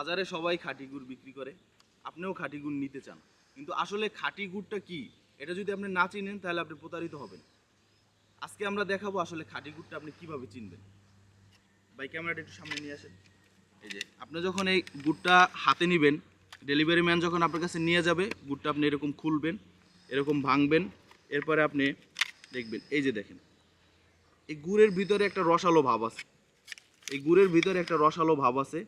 বাজারে সবাই খাঁটি গুড় বিক্রি করে, আপনিও খাঁটি গুড় নিতে চান। কিন্তু আসলে খাঁটি গুড়টা কি? এটা যদি আপনি না চিনেন, তাহলে আপনি প্রতারিত হবেন। আজকে আমরা দেখাবো আসলে খাঁটি গুড়টা আপনি কীভাবে চিনবেন। ভাই, ক্যামেরাটা একটু সামনে নিয়ে আসেন। এই যে, আপনি যখন এই গুড়টা হাতে নেবেন, ডেলিভারি ম্যান যখন আপনার কাছে নিয়ে যাবে, গুড়টা আপনি এরকম খুলবেন, এরকম ভাঙবেন, এরপরে আপনি দেখবেন, এই যে দেখেন, এই গুড়ের ভিতরে একটা রসালো ভাব আছে। এই গুড়ের ভিতরে একটা রসালো ভাব আছে।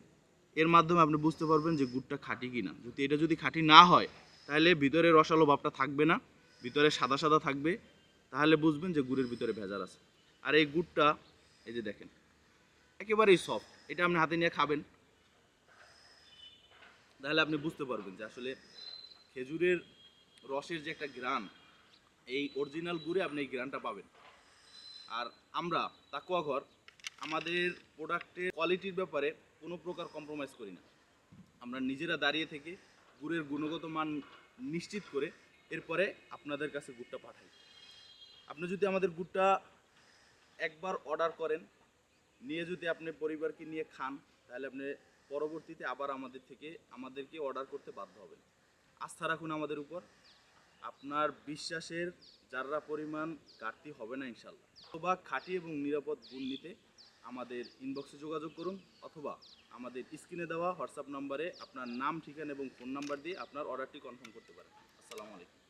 এর মাধ্যমে আপনি বুঝতে পারবেন যে গুড়টা খাঁটি কিনা। যদি এটা যদি খাঁটি না হয়, তাহলে ভিতরে রসালো ভাবটা থাকবে না, ভিতরে সাদা সাদা থাকবে, তাহলে বুঝবেন যে গুড়ের ভিতরে ভেজাল আছে। আর এই গুড়টা, এই যে দেখেন, একেবারেই সফট এটা আপনি হাতে নিয়ে খাবেন। তাহলে আপনি বুঝতে পারবেন যে আসলে খেজুরের রসের যে একটা গ্রান এই অরিজিনাল গুড়ে আপনি এই গ্রানটা পাবেন। আর আমরা তাকুয়া ঘর আমাদের প্রোডাক্টের কোয়ালিটির ব্যাপারে কোনো প্রকার কম্প্রোমাইজ করি না। আমরা নিজেরা দাঁড়িয়ে থেকে গুড়ের গুণগত মান নিশ্চিত করে এরপরে আপনাদের কাছে গুড়টা পাঠাই। আপনি যদি আমাদের গুড়টা একবার অর্ডার করেন, নিয়ে যদি আপনি পরিবারকে নিয়ে খান, তাহলে আপনি পরবর্তীতে আবার আমাদের থেকে আমাদেরকে অর্ডার করতে বাধ্য হবেন। আস্থা রাখুন আমাদের উপর। আপনার বিশ্বাসের যারা পরিমাণ ঘাটতি হবে না ইনশাল্লাহ। অথবা খাঁটি এবং নিরাপদ গুণ নিতে আমাদের ইনবক্সে যোগাযোগ করুন অথবা আমাদের স্ক্রিনে দেওয়া হোয়াটসঅ্যাপ নম্বরে আপনার নাম, ঠিকানা এবং ফোন নাম্বার দিয়ে আপনার অর্ডারটি কনফার্ম করতে পারেন। আসসালামু আলাইকুম।